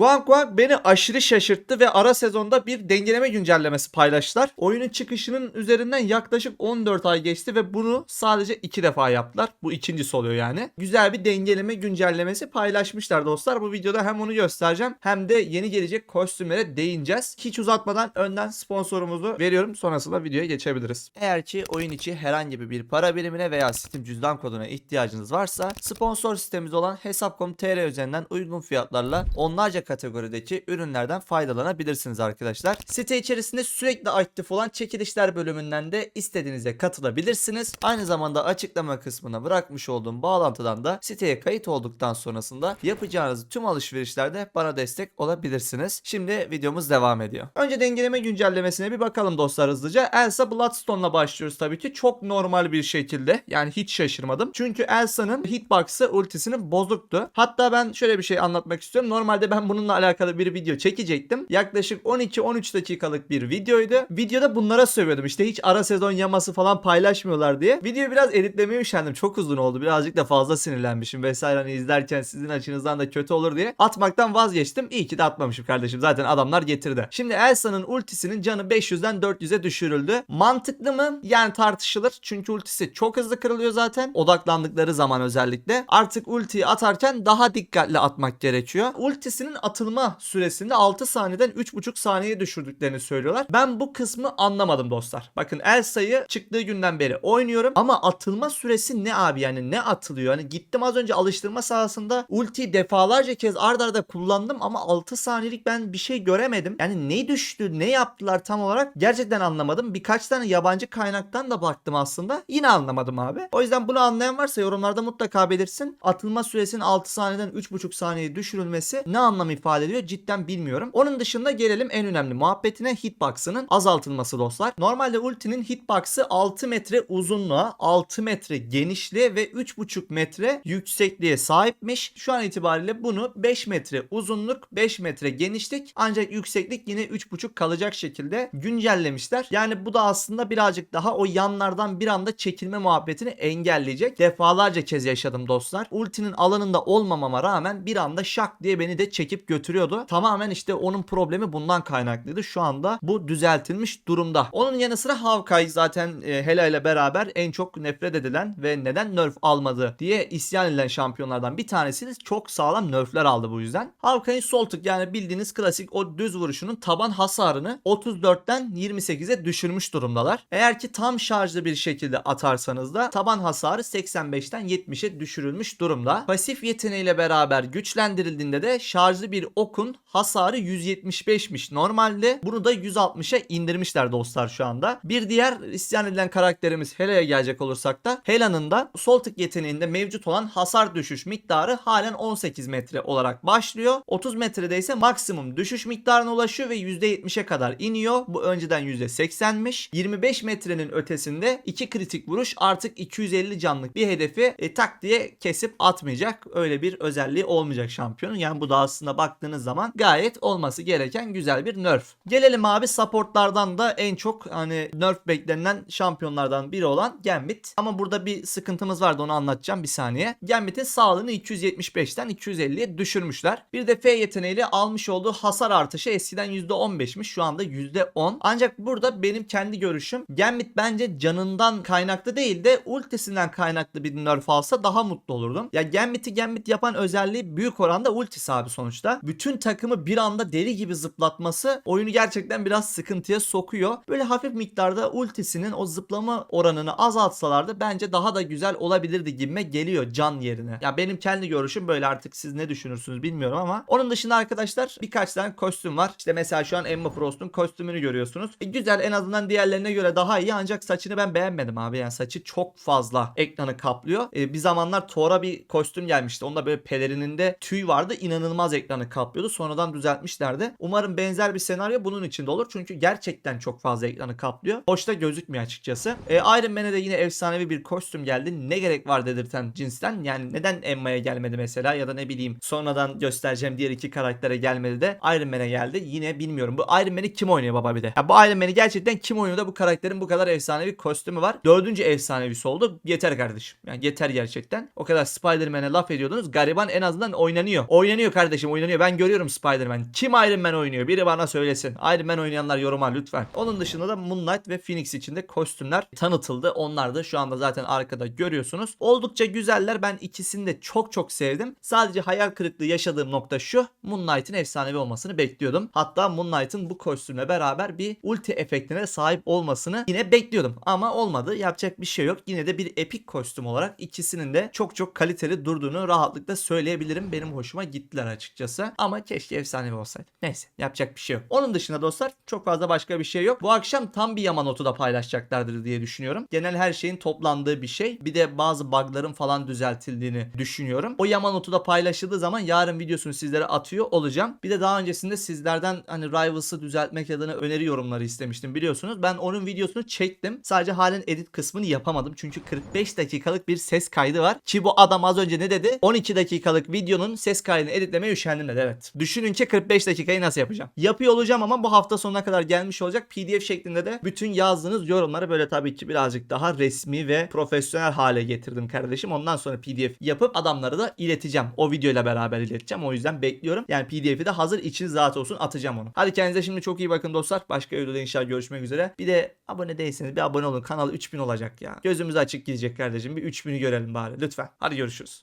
Guang Guang beni aşırı şaşırttı ve ara sezonda bir dengeleme güncellemesi paylaştılar. Oyunun çıkışının üzerinden yaklaşık 14 ay geçti ve bunu sadece 2 defa yaptılar. Bu ikincisi oluyor yani. Güzel bir dengeleme güncellemesi paylaşmışlar dostlar. Bu videoda hem onu göstereceğim hem de yeni gelecek kostümlere değineceğiz. Hiç uzatmadan önden sponsorumuzu veriyorum. Sonrasında videoya geçebiliriz. Eğer ki oyun içi herhangi bir para birimine veya Steam cüzdan koduna ihtiyacınız varsa sponsor sitemiz olan Hesap.com.tr üzerinden uygun fiyatlarla onlarca kategorideki ürünlerden faydalanabilirsiniz arkadaşlar. Site içerisinde sürekli aktif olan çekilişler bölümünden de istediğinize katılabilirsiniz. Aynı zamanda açıklama kısmına bırakmış olduğum bağlantıdan da siteye kayıt olduktan sonrasında yapacağınız tüm alışverişlerde bana destek olabilirsiniz. Şimdi videomuz devam ediyor. Önce dengeleme güncellemesine bir bakalım dostlar hızlıca. Elsa Bloodstone'la başlıyoruz tabii ki. Çok normal bir şekilde. Yani hiç şaşırmadım. Çünkü Elsa'nın hitbox'ı ultisinin bozuktu. Hatta ben şöyle bir şey anlatmak istiyorum. Normalde ben bununla alakalı bir video çekecektim. Yaklaşık 12-13 dakikalık bir videoydu. Videoda bunlara sövüyordum. İşte hiç ara sezon yaması falan paylaşmıyorlar diye. Videoyu biraz editlemeye üşendim. Çok uzun oldu. Birazcık da fazla sinirlenmişim vesaire hani izlerken sizin açınızdan da kötü olur diye. Atmaktan vazgeçtim. İyi ki de atmamışım kardeşim. Zaten adamlar getirdi. Şimdi Elsa'nın ultisinin canı 500'den 400'e düşürüldü. Mantıklı mı? Yani tartışılır. Çünkü ultisi çok hızlı kırılıyor zaten. Odaklandıkları zaman özellikle. Artık ultiyi atarken daha dikkatli atmak gerekiyor. Ultisinin atılma süresini 6 saniyeden 3,5 saniyeye düşürdüklerini söylüyorlar. Ben bu kısmı anlamadım dostlar. Bakın Elsa'yı çıktığı günden beri oynuyorum ama atılma süresi ne abi yani ne atılıyor? Hani gittim az önce alıştırma sahasında ultiyi defalarca kez ard arda kullandım ama 6 saniyelik ben bir şey göremedim. Yani ne düştü ne yaptılar tam olarak gerçekten anlamadım. Birkaç tane yabancı kaynaktan da baktım aslında. Yine anlamadım abi. O yüzden bunu anlayan varsa yorumlarda mutlaka belirsin. Atılma süresinin 6 saniyeden 3,5 saniyeye düşürülmesi ne ifade ediyor cidden bilmiyorum. Onun dışında gelelim en önemli muhabbetine hitbox'ının azaltılması dostlar. Normalde ultinin hitbox'ı 6 metre uzunluğa, 6 metre genişliğe ve 3,5 metre yüksekliğe sahipmiş. Şu an itibariyle bunu 5 metre uzunluk, 5 metre genişlik ancak yükseklik yine 3,5 kalacak şekilde güncellemişler. Yani bu da aslında birazcık daha o yanlardan bir anda çekilme muhabbetini engelleyecek. Defalarca kez yaşadım dostlar. Ultinin alanında olmamama rağmen bir anda şak diye beni de çekip götürüyordu. Tamamen işte onun problemi bundan kaynaklıydı. Şu anda bu düzeltilmiş durumda. Onun yanı sıra Hawkeye zaten e, Hela ile beraber en çok nefret edilen ve neden nerf almadı diye isyan edilen şampiyonlardan bir tanesi çok sağlam nerfler aldı bu yüzden. Hawkeye'in sol tık yani bildiğiniz klasik o düz vuruşunun taban hasarını 34'ten 28'e düşürmüş durumdalar. Eğer ki tam şarjlı bir şekilde atarsanız da taban hasarı 85'ten 70'e düşürülmüş durumda. Pasif yeteneğiyle beraber güçlendirildiğinde de şarjlı bir okun hasarı 175'miş normalde. Bunu da 160'a indirmişler dostlar şu anda. Bir diğer isyan edilen karakterimiz Hela'ya gelecek olursak da Hela'nın da sol tık yeteneğinde mevcut olan hasar düşüş miktarı halen 18 metre olarak başlıyor. 30 metrede ise maksimum düşüş miktarına ulaşıyor ve %70'e kadar iniyor. Bu önceden %80'miş. 25 metrenin ötesinde iki kritik vuruş artık 250 canlık bir hedefi e, tak diye kesip atmayacak. Öyle bir özelliği olmayacak şampiyonun. Yani bu da aslında baktığınız zaman gayet olması gereken güzel bir nerf. Gelelim abi supportlardan da en çok hani nerf beklenilen şampiyonlardan biri olan Gambit. Ama burada bir sıkıntımız vardı onu anlatacağım bir saniye. Gambit'in sağlığını 275'ten 250'ye düşürmüşler. Bir de F yeteneğiyle almış olduğu hasar artışı eskiden %15'miş şu anda %10. Ancak burada benim kendi görüşüm Gambit bence canından kaynaklı değil de ultisinden kaynaklı bir nerf alsa daha mutlu olurdum. Ya Gambit'i Gambit yapan özelliği büyük oranda ultisi abi sonuçta. Bütün takımı bir anda deli gibi zıplatması oyunu gerçekten biraz sıkıntıya sokuyor. Böyle hafif miktarda ultisinin o zıplama oranını azaltsalardı bence daha da güzel olabilirdi gibime geliyor can yerine. Ya benim kendi görüşüm böyle artık siz ne düşünürsünüz bilmiyorum ama onun dışında arkadaşlar birkaç tane kostüm var. İşte mesela şu an Emma Frost'un kostümünü görüyorsunuz. E, güzel en azından diğerlerine göre daha iyi ancak saçını ben beğenmedim abi. Yani saçı çok fazla ekranı kaplıyor. E, bir zamanlar Thor'a bir kostüm gelmişti. Onda böyle pelerininde tüy vardı. inanılmaz ekranı kaplıyordu. Sonradan düzeltmişlerdi. Umarım benzer bir senaryo bunun içinde olur. Çünkü gerçekten çok fazla ekranı kaplıyor. Hoş da gözükmüyor açıkçası. E, Iron Man'e de yine efsanevi bir kostüm geldi. Ne gerek var dedirten cinsten. Yani neden Emma'ya gelmedi mesela ya da ne bileyim sonradan göstereceğim diğer iki karaktere gelmedi de Iron Man'e geldi. Yine bilmiyorum. Bu Iron Man'i kim oynuyor baba bir de? Ya bu Iron Man'i gerçekten kim oynuyor da bu karakterin bu kadar efsanevi kostümü var. Dördüncü efsanevisi oldu. Yeter kardeşim. Yani yeter gerçekten. O kadar Spider-Man'e laf ediyordunuz. Gariban en azından oynanıyor. Oynanıyor kardeşim oynanıyor. Oynuyor. Ben görüyorum Spider-Man. Kim Iron Man oynuyor? Biri bana söylesin. Iron Man oynayanlar yoruma lütfen. Onun dışında da Moonlight ve Phoenix için de kostümler tanıtıldı. Onlar da şu anda zaten arkada görüyorsunuz. Oldukça güzeller. Ben ikisini de çok çok sevdim. Sadece hayal kırıklığı yaşadığım nokta şu. Moonlight'ın efsanevi olmasını bekliyordum. Hatta Moonlight'ın bu kostümle beraber bir ulti efektine sahip olmasını yine bekliyordum. Ama olmadı. Yapacak bir şey yok. Yine de bir epik kostüm olarak ikisinin de çok çok kaliteli durduğunu rahatlıkla söyleyebilirim. Benim hoşuma gittiler açıkçası. Ama keşke efsanevi olsaydı. Neyse yapacak bir şey yok. Onun dışında dostlar çok fazla başka bir şey yok. Bu akşam tam bir yama notu da paylaşacaklardır diye düşünüyorum. Genel her şeyin toplandığı bir şey. Bir de bazı bug'ların falan düzeltildiğini düşünüyorum. O yama notu da paylaşıldığı zaman yarın videosunu sizlere atıyor olacağım. Bir de daha öncesinde sizlerden hani Rivals'ı düzeltmek adına öneri yorumları istemiştim biliyorsunuz. Ben onun videosunu çektim. Sadece halen edit kısmını yapamadım. Çünkü 45 dakikalık bir ses kaydı var. Ki bu adam az önce ne dedi? 12 dakikalık videonun ses kaydını editlemeye üşendim dedi. Evet. Düşünün ki 45 dakikayı nasıl yapacağım? Yapıyor olacağım ama bu hafta sonuna kadar gelmiş olacak. PDF şeklinde de bütün yazdığınız yorumları böyle tabii ki birazcık daha resmi ve profesyonel hale getirdim kardeşim. Ondan sonra PDF yapıp adamlara da ileteceğim. O videoyla beraber ileteceğim. O yüzden bekliyorum. Yani PDF'i de hazır içiniz rahat olsun atacağım onu. Hadi kendinize şimdi çok iyi bakın dostlar. Başka videoda inşallah görüşmek üzere. Bir de abone değilseniz bir abone olun. Kanal 3000 olacak ya. Gözümüz açık gidecek kardeşim. Bir 3000'i görelim bari lütfen. Hadi görüşürüz.